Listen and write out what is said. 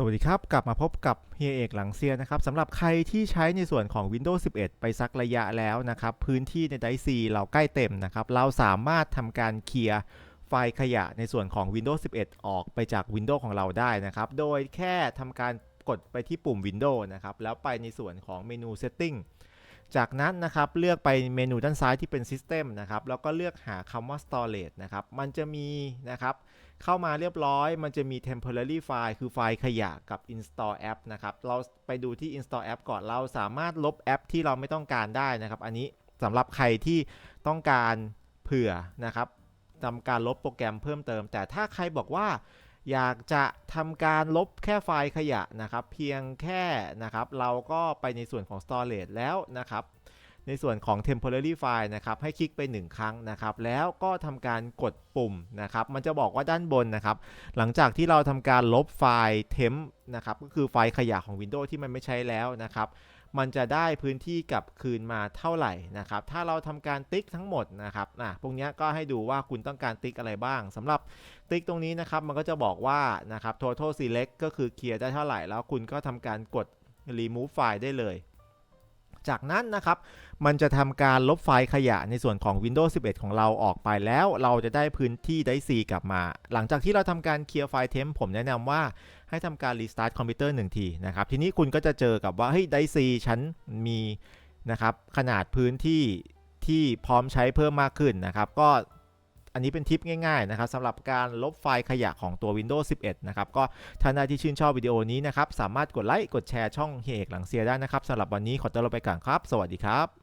สวัสดีครับ กลับมาพบกับเฮียเอกหลังเซียนะครับสำหรับใครที่ใช้ในส่วนของ Windows 11 ไปสักระยะแล้วนะครับ พื้นที่ในไดซีเราใกล้เต็มนะครับ เราสามารถทำการเคลียร์ไฟล์ขยะในส่วนของ Windows 11 ออกไปจาก Windows ของเราได้นะครับ โดยแค่ทำการกดไปที่ปุ่ม Windows นะครับ แล้วไปในส่วนของเมนู Setting จากนั้นนะครับเลือกไปเมนูด้านซ้ายที่เป็น System นะครับแล้วก็เลือกหาคำว่า Storage นะครับมันจะมีนะครับเข้ามาเรียบร้อย มันจะมี temporary file คือไฟล์ขยะกับ install app นะครับเราไปดูที่ install app ก่อนเราสามารถลบแอปที่เราไม่ต้องการได้นะครับ อันนี้สำหรับใครที่ต้องการเผื่อนะครับทำการลบโปรแกรมเพิ่มเติม แต่ถ้าใครบอกว่า อยากจะทำการลบแค่ไฟล์ขยะนะครับ เพียงแค่นะครับ เราก็ไปในส่วนของ storage แล้วนะครับ ในส่วนของ temporary file นะครับให้คลิกไป 1 ครั้งนะครับ แล้วก็ทำการกดปุ่มนะครับ มันจะบอกว่าด้านบนนะครับ หลังจากที่เราทำการลบไฟล์ temp นะครับ ก็คือไฟล์ขยะของ Windows ที่มันไม่ใช้แล้วนะครับมันจะได้พื้นที่กลับคืนมาเท่าไหร่นะครับ ถ้าเราทำการติ๊กทั้งหมดนะครับอะพวกนี้ก็ให้ดูว่าคุณต้องการติ๊กอะไรบ้างสำหรับติ๊กตรงนี้นะครับ มันก็จะบอกว่านะครับ total select ก็คือเคลียร์ได้เท่าไหร่ แล้วคุณก็ทำการกด remove file ได้เลย จากนั้นนะครับ มันจะทำการลบไฟล์ขยะในส่วนของ Windows 11 ของเราออกไปแล้ว เราจะได้พื้นที่ได้ C กลับมา หลังจากที่เราทำการเคลียร์ไฟล์เทมผมแนะนำว่าให้ทำการรีสตาร์ทคอมพิวเตอร์หนึ่งทีนะครับ ทีนี้คุณก็จะเจอกับว่าเฮ้ยไดซีฉันมีนะครับขนาดพื้นที่ที่พร้อมใช้เพิ่มมากขึ้นนะครับ ก็ อันนี้เป็นทิปง่ายๆนะครับสำหรับการลบไฟล์ขยะของตัว Windows 11 นะครับ ก็ท่านใดที่ชื่นชอบวิดีโอนี้นะครับ สามารถกดไลค์ กดแชร์ช่องเฮียเอกหลังเซียได้นะครับสำหรับวันนี้ขอตัวลาไปก่อนครับ สวัสดีครับ